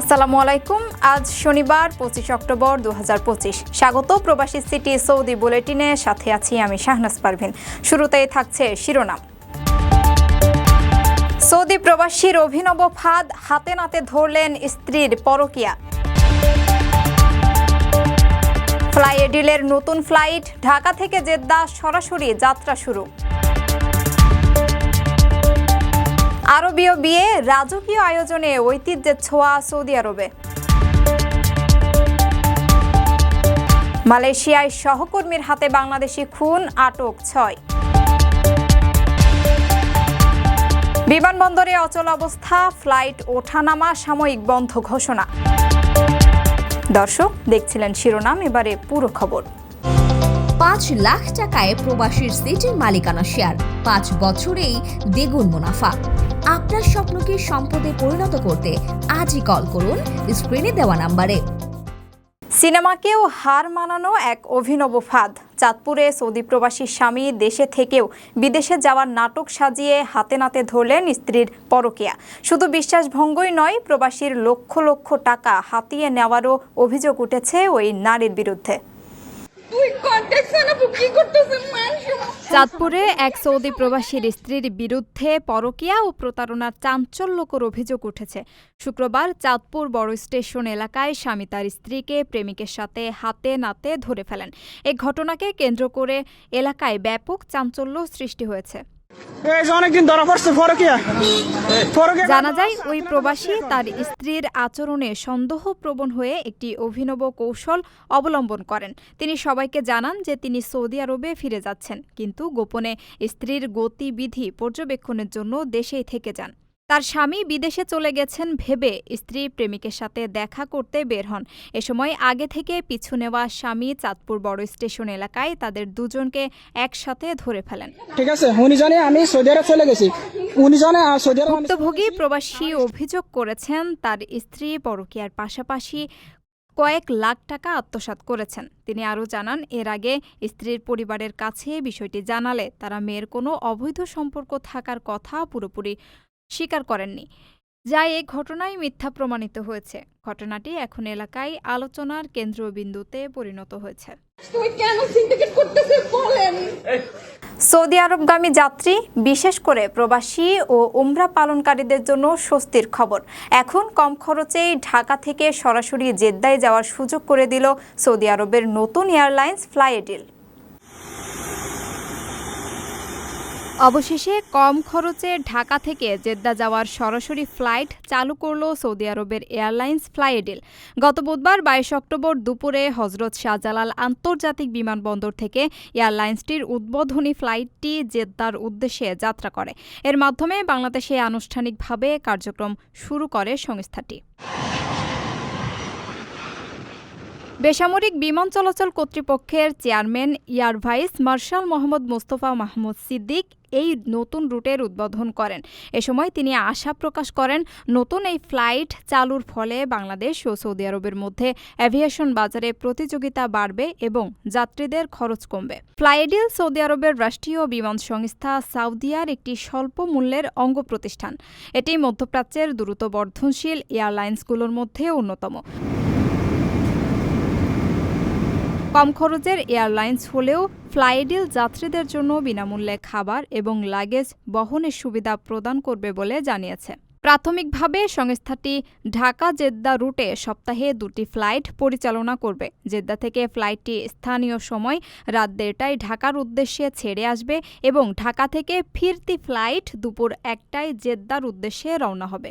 আসসালামু আলাইকুম। আজ শনিবার, পঁচিশ অক্টোবর দু হাজার পঁচিশ। স্বাগত প্রবাসী সিটি সৌদি বুলেটিনে। সাথে আছি আমি শাহনাজ পারভিন। শুরুতেই থাকছে শিরোনাম। সৌদি প্রবাসীর অভিনব ফাঁদ হাতে নাতে ধরলেন স্ত্রীর পরকিয়া। ফ্লাই এডিলের নতুন ফ্লাইট, ঢাকা থেকে জেদ্দা সরাসরি যাত্রা শুরু। আরবীয় বিয়ে রাজকীয় আয়োজনে ঐতিহ্যের ছোঁয়া সৌদি আরবে। মালয়েশিয়ায় সহকর্মীর হাতে বাংলাদেশি খুন, আটক ছয়। বিমানবন্দরে অচল অবস্থা, ফ্লাইট ওঠানামা, সাময়িক বন্ধ ঘোষণা। দর্শক, দেখছিলেন শিরোনাম, এবারে পুরো খবর। পাঁচ লাখ টাকায় প্রবাসীর সিটির মালিকানা শেয়ার। পাঁচ বছরেই দ্বিগুণ মুনাফা। আপনার স্বপ্নকে সম্পদে পরিণত করতে আজই কল করুন স্ক্রিনে দেওয়া নাম্বারে। সিনেমাকেও হার মানানো এক অভিনব ফাঁদ। চাঁদপুরে সৌদি প্রবাসী স্বামী দেশে থেকেও বিদেশে যাওয়ার নাটক সাজিয়ে হাতে নাতে ধরলেন স্ত্রীর পরকিয়া। শুধু বিশ্বাসভঙ্গই নয়, প্রবাসীর লক্ষ লক্ষ টাকা হাতিয়ে নেওয়ারও অভিযোগ উঠেছে ওই নারীর বিরুদ্ধে। চাঁদপুরে এক সৌদি প্রবাসীর স্ত্রীর বিরুদ্ধে পরকিয়া ও প্রতারণার চাঞ্চল্যকর অভিযোগ উঠেছে। শুক্রবার চাঁদপুর বড় স্টেশন এলাকায় স্বামী তার স্ত্রীকে প্রেমিকের সাথে হাতে নাতে ধরে ফেলেন। এ ঘটনাকে কেন্দ্র করে এলাকায় ব্যাপক চাঞ্চল্য সৃষ্টি হয়েছে। জানা যায়, ওই প্রবাসী তার স্ত্রীর আচরণে সন্দেহ প্রবণ হয়ে একটি অভিনব কৌশল অবলম্বন করেন। তিনি সবাইকে জানান যে তিনি সৌদি আরবে ফিরে যাচ্ছেন, কিন্তু গোপনে স্ত্রীর গতিবিধি পর্যবেক্ষণের জন্য দেশেই থেকে যান। তার স্বামী বিদেশে চলে গেছেন ভেবে স্ত্রী প্রেমিকের সাথে দেখা করতে বের হন। এ সময় আগে থেকে পিছু নেওয়া স্বামী চাঁদপুর বড় স্টেশন এলাকায় তাদের দুজনকে একসাথে ধরে ফেলেন। ঠিক আছে উনি জানে আমি সৌদি আরব চলে গেছি। উনি জানে আর সৌদি আরব ভুক্তভোগী প্রবাসী অভিযোগ করেছেন তার স্ত্রী পরকীয়ার পাশাপাশি কয়েক লাখ টাকা আত্মসাৎ করেছেন। তিনি আরও জানান এর আগে স্ত্রীর পরিবারের কাছে বিষয়টি জানালে তারা মেয়ের কোনো অবৈধ সম্পর্ক থাকার কথা পুরোপুরি স্বীকার করেননি যা এ ঘটনায় মিথ্যা প্রমাণিত হয়েছে। ঘটনাটি এখন এলাকায় আলোচনার কেন্দ্রবিন্দুতে পরিণত হয়েছে। সৌদি আরবগামী যাত্রী বিশেষ করে প্রবাসী ও উমরা পালনকারীদের জন্য স্বস্তির খবর। এখন কম খরচেই ঢাকা থেকে সরাসরি জেদ্দায় যাওয়ার সুযোগ করে দিল সৌদি আরবের নতুন এয়ারলাইন্স ফ্লাইডিল অবশেষে কম খরচে ঢাকা থেকে জেদ্দা যাওয়ার সরাসরি ফ্লাইট চালু করল সৌদি আরবের এয়ারলাইন্স ফ্লাইডিল। গত বুধবার বাইশ অক্টোবর দুপুরে হজরত শাহজালাল আন্তর্জাতিক বিমানবন্দর থেকে এয়ারলাইন্সটির উদ্বোধনী ফ্লাইটটি জেদ্দার উদ্দেশ্যে যাত্রা করে। এর মাধ্যমে বাংলাদেশে আনুষ্ঠানিকভাবে কার্যক্রম শুরু করে সংস্থাটি। বেসামরিক বিমান চলাচল কর্তৃপক্ষের chairman, air vice marshal Mohammad Mostafa Mahmud Siddique এই নতুন রুটের উদ্বোধন করেন। এ সময় তিনি আশা প্রকাশ করেন, নতুন এই ফ্লাইট চালুর ফলে বাংলাদেশ ও সৌদি আরবের মধ্যে অ্যাভিয়েশন বাজারে প্রতিযোগিতা বাড়বে এবং যাত্রীদের খরচ কমবে। ফ্লাইডিল সৌদি আরবের রাষ্ট্রীয় বিমান সংস্থা সাউদিয়ার একটি স্বল্প মূল্যের অঙ্গ প্রতিষ্ঠান। এটি মধ্যপ্রাচ্যের দ্রুত বর্ধনশীল এয়ারলাইন্সগুলোর মধ্যে অন্যতম। কম খরচের এয়ারলাইন্স হলেও ফ্লাইডিল যাত্রীদের জন্য বিনামূল্যে খাবার এবং লাগেজ বহনের সুবিধা প্রদান করবে বলে জানিয়েছে। প্রাথমিকভাবে সংস্থাটি ঢাকা জেদ্দা রুটে সপ্তাহে দুটি ফ্লাইট পরিচালনা করবে। জেদ্দা থেকে ফ্লাইটটি স্থানীয় সময় রাত দেড়টায় ঢাকার উদ্দেশ্যে ছেড়ে আসবে এবং ঢাকা থেকে ফিরতি ফ্লাইট দুপুর একটায় জেদ্দার উদ্দেশ্যে রওনা হবে।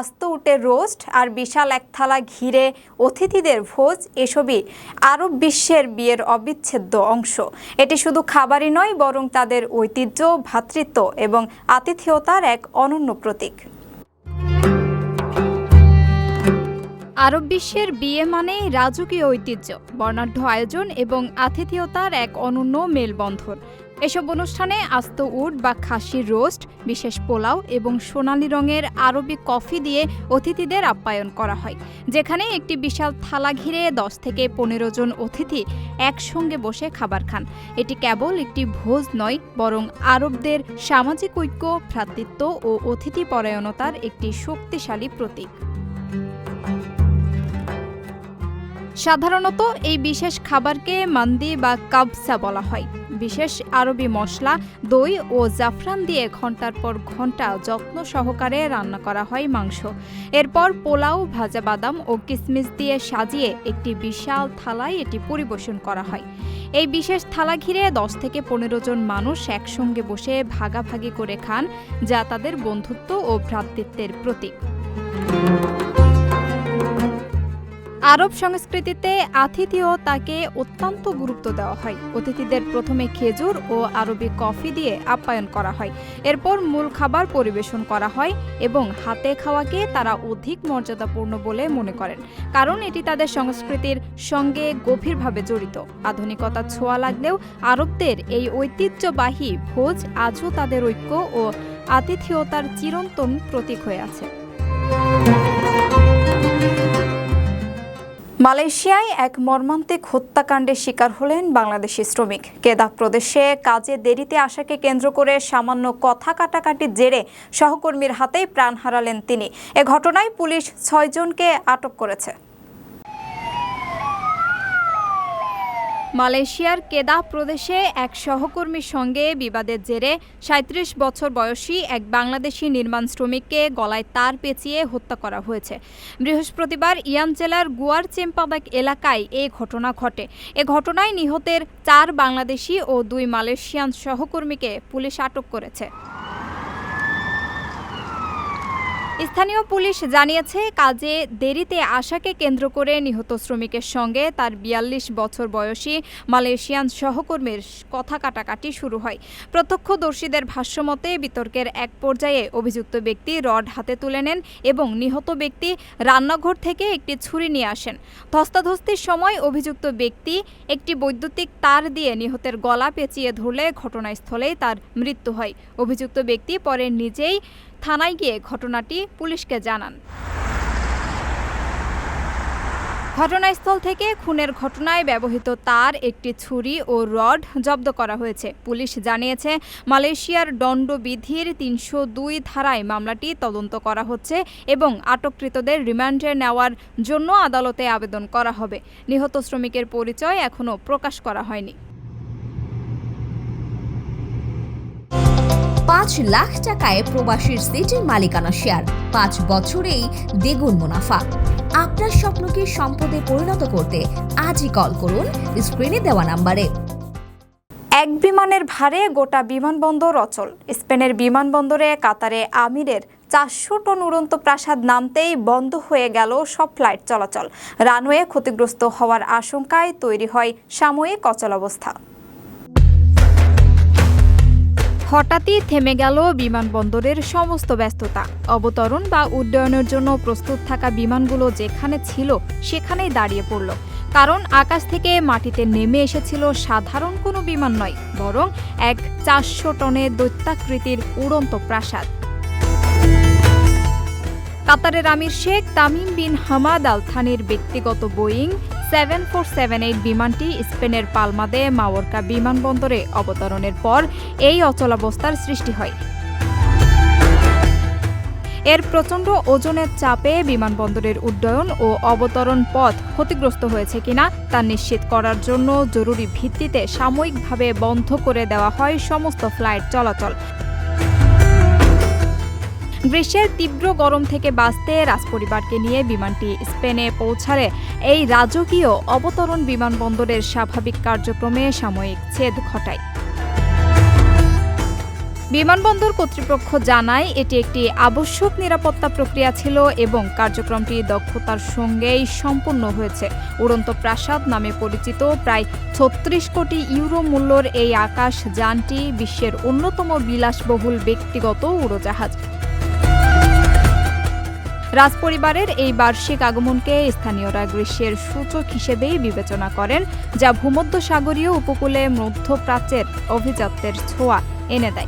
আস্ত উটে রোস্ট আর বিশাল এক থালা ঘিরে অতিথিদের ভোজ, এসবই আরব বিশ্বের বিয়ের অবিচ্ছেদ্য অংশ। এটি শুধু খাবারই নয়, বরং তাদের ঐতিহ্য, ভ্রাতৃত্ব এবং আতিথেয়তার এক অনন্য প্রতীক। আরব বিশ্বের বিয়ে মানেই রাজকীয় ঐতিহ্য, বর্ণাঢ্য আয়োজন এবং আতিথেয়তার এক অনন্য মেলবন্ধন। এসব অনুষ্ঠানে আস্ত উট বা খাসির রোস্ট, বিশেষ পোলাও এবং সোনালী রঙের আরবি কফি দিয়ে অতিথিদের আপ্যায়ন করা হয়, যেখানে একটি বিশাল থালা ঘিরে দশ থেকে পনেরো জন অতিথি একসঙ্গে বসে খাবার খান। এটি কেবল একটি ভোজ নয়, বরং আরবদের সামাজিক ঐক্য, ভ্রাতৃত্ব ও অতিথি পরায়ণতার একটি শক্তিশালী প্রতীক। সাধারণত এই বিশেষ খাবারকে মান্দি বা কাবসা বলা হয়। বিশেষ আরবি মশলা, দই ও জাফরান দিয়ে ঘণ্টার পর ঘণ্টা যত্ন সহকারে রান্না করা হয় মাংস। এরপর পোলাও, ভাজা বাদাম ও কিসমিস দিয়ে সাজিয়ে একটি বিশাল থালায় এটি পরিবেশন করা হয়। এই বিশেষ থালা ঘিরে দশ থেকে পনেরো জন মানুষ একসঙ্গে বসে ভাগাভাগি করে খান, যা তাদের বন্ধুত্ব ও ভ্রাতৃত্বের প্রতীক। আরব সংস্কৃতিতে আতিথেয়তাকে অত্যন্ত গুরুত্ব দেওয়া হয়। অতিথিদের প্রথমে খেজুর ও আরবি কফি দিয়ে আপ্যায়ন করা হয়। এরপর মূল খাবার পরিবেশন করা হয় এবং হাতে খাওয়াকে তারা অধিক মর্যাদাপূর্ণ বলে মনে করেন। কারণ এটি তাদের সংস্কৃতির সঙ্গে গভীরভাবে জড়িত। আধুনিকতা ছোঁয়া লাগলেও আরবদের এই ঐতিহ্যবাহী ভোজ আজও তাদের ঐক্য ও আতিথেয়তার চিরন্তন প্রতীক হয়ে আছে। মালয়েশিয়ায় এক মর্মান্তিক হত্যাকাণ্ডের শিকার হলেন বাংলাদেশি শ্রমিক। কেদাহ প্রদেশে কাজে দেরিতে আসাকে কেন্দ্র করে সামান্য কথা কাটাকাটির জেরে সহকর্মীর হাতেই প্রাণ হারালেন তিনি। এ ঘটনায় পুলিশ ছয়জনকে আটক করেছে। মালয়েশিয়ার কেদাহ প্রদেশে এক সহকর্মীর সঙ্গে বিবাদের জেরে সাঁত্রিশ বছর বয়সী এক বাংলাদেশি নির্মাণ শ্রমিককে গলায় তার পেঁচিয়ে হত্যা করা হয়েছে। বৃহস্পতিবার ইয়ান জেলার গুয়ার চেম্পাবাক এলাকায় এ ঘটনা ঘটে। এ ঘটনায় নিহতের চার বাংলাদেশি ও দুই মালয়েশিয়ান সহকর্মীকে পুলিশ আটক করেছে। স্থানীয় পুলিশ জানিয়েছে, কাজে দেরিতে আশাকে কেন্দ্র করে নিহত শ্রমিকের সঙ্গে তার বিয়াল্লিশ বছর বয়সী মালয়েশিয়ান সহকর্মীর কথা কাটাকাটি শুরু হয়। প্রত্যক্ষদর্শীদের ভাষ্যমতে, বিতর্কের এক পর্যায়ে অভিযুক্ত ব্যক্তি রড হাতে তুলে নেন এবং নিহত ব্যক্তি রান্নাঘর থেকে একটি ছুরি নিয়ে আসেন। ধস্তাধস্তির সময় অভিযুক্ত ব্যক্তি একটি বৈদ্যুতিক তার দিয়ে নিহতের গলা পেঁচিয়ে ধরলে ঘটনাস্থলেই তার মৃত্যু হয়। অভিযুক্ত ব্যক্তি পরে নিজেই থানায় গিয়ে ঘটনাটি পুলিশকে জানান। ঘটনাস্থল থেকে খুনের ঘটনায় ব্যবহৃত তার, একটি ছুরি ও রড জব্দ করা হয়েছে। পুলিশ জানিয়েছে, মালয়েশিয়ার দণ্ডবিধির তিনশো দুই ধারায় মামলাটি তদন্ত করা হচ্ছে এবং আটককৃতদের রিমান্ডে নেওয়ার জন্য আদালতে আবেদন করা হবে। নিহত শ্রমিকের পরিচয় এখনও প্রকাশ করা হয়নি। পাঁচ লাখ টাকায় প্রবাসীর সিটির মালিকানা শেয়ার। পাঁচ বছরেই দ্বিগুণ মুনাফা। আপনার স্বপ্নকে সম্পদে পরিণত করতে আজই কল করুন স্ক্রিনে দেওয়া নাম্বারে। এক বিমানের ভারে গোটা বিমানবন্দর অচল। স্পেনের বিমানবন্দরে কাতারে আমিরের চারশো টন উড়ন্ত প্রাসাদ নামতেই বন্ধ হয়ে গেল সব ফ্লাইট চলাচল। রানওয়ে ক্ষতিগ্রস্ত হওয়ার আশঙ্কায় তৈরি হয় সাময়িক অচলাবস্থা। হঠাৎই থেমে গেল বিমানবন্দরের সমস্ত ব্যস্ততা। অবতরণ বা উড্ডয়নের জন্য প্রস্তুত থাকা বিমানগুলো যেখানে ছিল সেখানেই দাঁড়িয়ে পড়ল। কারণ আকাশ থেকে মাটিতে নেমে এসেছিল সাধারণ কোনো বিমান নয়, বরং এক চারশো টনের দৈত্যাকৃতির উড়ন্ত প্রাসাদ। কাতারের আমির Sheikh Tamim bin Hamad Al থানির ব্যক্তিগত Boeing seven four seven eight বিমানটি স্পেনের পালমাদে মাওরকা বিমানবন্দরে অবতরণের পর এই অচলাবস্থার সৃষ্টি হয়। এর প্রচণ্ড ওজনের চাপে বিমানবন্দরের উড্ডয়ন ও অবতরণ পথ ক্ষতিগ্রস্ত হয়েছে কিনা তা নিশ্চিত করার জন্য জরুরি ভিত্তিতে সাময়িকভাবে বন্ধ করে দেওয়া হয় সমস্ত ফ্লাইট চলাচল। গ্রীষ্মের তীব্র গরম থেকে বাঁচতে রাজপরিবারকে নিয়ে বিমানটি স্পেনে পৌঁছালে এই রাজকীয় অবতরণ বিমানবন্দরের স্বাভাবিক কার্যক্রমে সাময়িক ছেদ ঘটায়। বিমানবন্দর কর্তৃপক্ষ জানায়, এটি একটি আবশ্যক নিরাপত্তা প্রক্রিয়া ছিল এবং কার্যক্রমটি দক্ষতার সঙ্গেই সম্পূর্ণ হয়েছে। উড়ন্ত প্রাসাদ নামে পরিচিত প্রায় ছত্রিশ কোটি ইউরো মূল্যর এই আকাশ যানটি বিশ্বের অন্যতম বিলাসবহুল ব্যক্তিগত উড়োজাহাজ। রাজপরিবারের এই বার্ষিক আগমনকে স্থানীয়রা গ্রীষ্মের সূচক হিসেবেই বিবেচনা করেন, যা ভূমধ্যসাগরীয় উপকূলে মধ্যপ্রাচ্যের অভিজাত্যের ছোঁয়া এনে দেয়।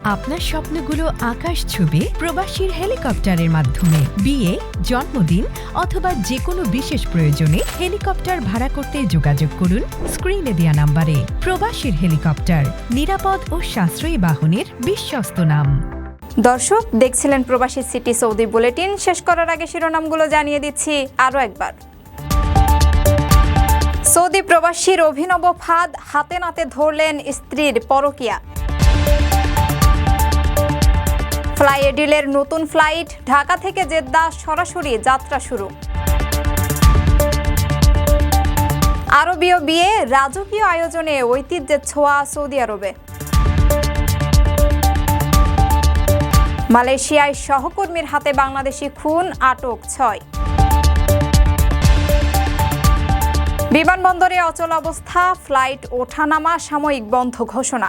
আপনার স্বপ্নগুলো আকাশ ছুবে প্রবাসীর হেলিকপ্টারের মাধ্যমে। বিয়ে, জন্মদিন অথবা যে কোনো বিশেষ প্রয়োজনে হেলিকপ্টার ভাড়া করতে যোগাযোগ করুন স্ক্রিনে দেওয়া নাম্বারে। প্রবাসীর হেলিকপ্টার, নিরাপদ ও সাশ্রয়ী বাহনের বিশ্বস্ত নাম। দর্শক, দেখছিলেন প্রবাসী সিটি সৌদি বুলেটিন। শেষ করার আগে শিরোনামগুলো জানিয়ে দিচ্ছি আরও একবার। সৌদি প্রবাসীর অভিনব ফাঁদ হাতে নাতে ধরলেন স্ত্রীর পরকিয়া। ফ্লাই এডিলের নতুন ফ্লাইট, ঢাকা থেকে জেদ্দা সরাসরি যাত্রা শুরু। আরবীয় বিয়ে, রাজকীয় আয়োজনে ঐতিহ্যের ছোঁয়া সৌদি আরবে। মালয়েশিয়ায় সহকর্মীর হাতে বাংলাদেশি খুন, আটক ছয়। বিমানবন্দরে অচল অবস্থা ফ্লাইট ওঠানামা, সাময়িক বন্ধ ঘোষণা।